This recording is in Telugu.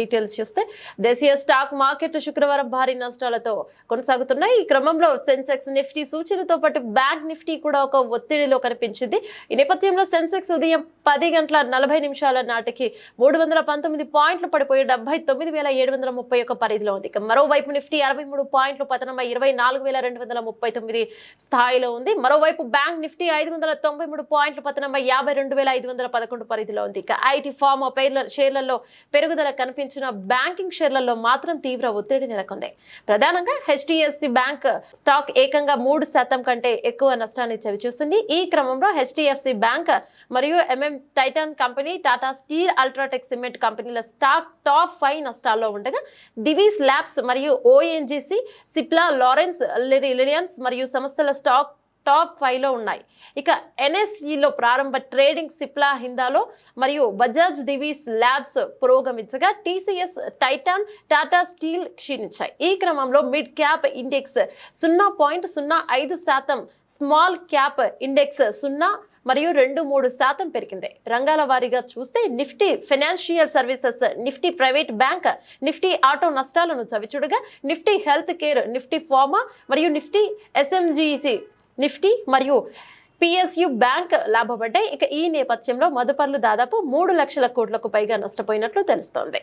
డీటెయిల్స్ చూస్తే దేశీయ స్టాక్ మార్కెట్ శుక్రవారం భారీ నష్టాలతో కొనసాగుతున్నాయి. ఈ క్రమంలో సెన్సెక్స్ నిఫ్టీ సూచనతో పాటు బ్యాంక్ నిఫ్టీ కూడా ఒక ఒత్తిడిలో కనిపించింది. ఈ నేపథ్యంలో సెన్సెక్స్ ఉదయం పది గంటల నలభై నిమిషాల నాటికి మూడు వందల పంతొమ్మిది పాయింట్లు పడిపోయి డెబ్బై తొమ్మిది వేల ఏడు వందల ముప్పై ఒక్క పరిధిలో ఉంది. ఇక మరోవైపు నిఫ్టీ అరవై మూడు పాయింట్లు పతనమై ఇరవై నాలుగు వేల రెండు వందల ముప్పై తొమ్మిది స్థాయిలో ఉంది. మరోవైపు బ్యాంక్ నిఫ్టీ ఐదు వందల తొంభై మూడు పాయింట్లు పతనమై యాభై రెండు వేల ఐదు వందల పదకొండు పరిధిలో ఉంది. ఇక ఐటీ ఫార్మ్ పేర్ల షేర్లలో పెరుగుదల కనిపించిన బ్యాంకింగ్ షేర్లలో మాత్రం తీవ్ర ఒత్తిడి నెలకొంది. ప్రధానంగా హెచ్డిఎఫ్సి బ్యాంక్ స్టాక్ ఏకంగా మూడు శాతం కంటే ఎక్కువ నష్టాన్ని చవిచూస్తుంది ఈ క్రమంలో హెచ్డిఎఫ్సి బ్యాంక్ మరియు M M Titan company Tata Steel UltraTech cement కంపెనీల స్టాక్ టాప్ ఫైవ్ నష్టాల్లో ఉండగా డివిస్ ల్యాబ్స్ మరియు ఓఎన్జీసీ సిప్లా లారెన్స్ లిలియన్స్ మరియు సంస్థల స్టాక్ టాప్ ఫైవ్లో ఉన్నాయి. ఇక ఎన్ఎస్ఈలో ప్రారంభ ట్రేడింగ్ సిప్లా హిందాలో మరియు బజాజ్ దివీస్ ల్యాబ్స్ పురోగమించగా టీసీఎస్ టైటాన్ టాటా స్టీల్ క్షీణించాయి. ఈ క్రమంలో మిడ్ క్యాప్ ఇండెక్స్ సున్నా పాయింట్ సున్నా ఐదు శాతం స్మాల్ క్యాప్ ఇండెక్స్ సున్నా మరియు రెండు మూడు శాతం పెరిగింది. రంగాల వారీగా చూస్తే Nifty financial services Nifty private bank Nifty auto నష్టాలను చవిచూడగా Nifty health care Nifty pharma మరియు నిఫ్టీ ఎస్ఎంజీజీ నిఫ్టీ మరియు పిఎస్యు బ్యాంక్ లాభపడ్డాయి. ఇక ఈ నేపథ్యంలో మదుపర్లు దాదాపు మూడు లక్షల కోట్లకు పైగా నష్టపోయినట్లు తెలుస్తోంది.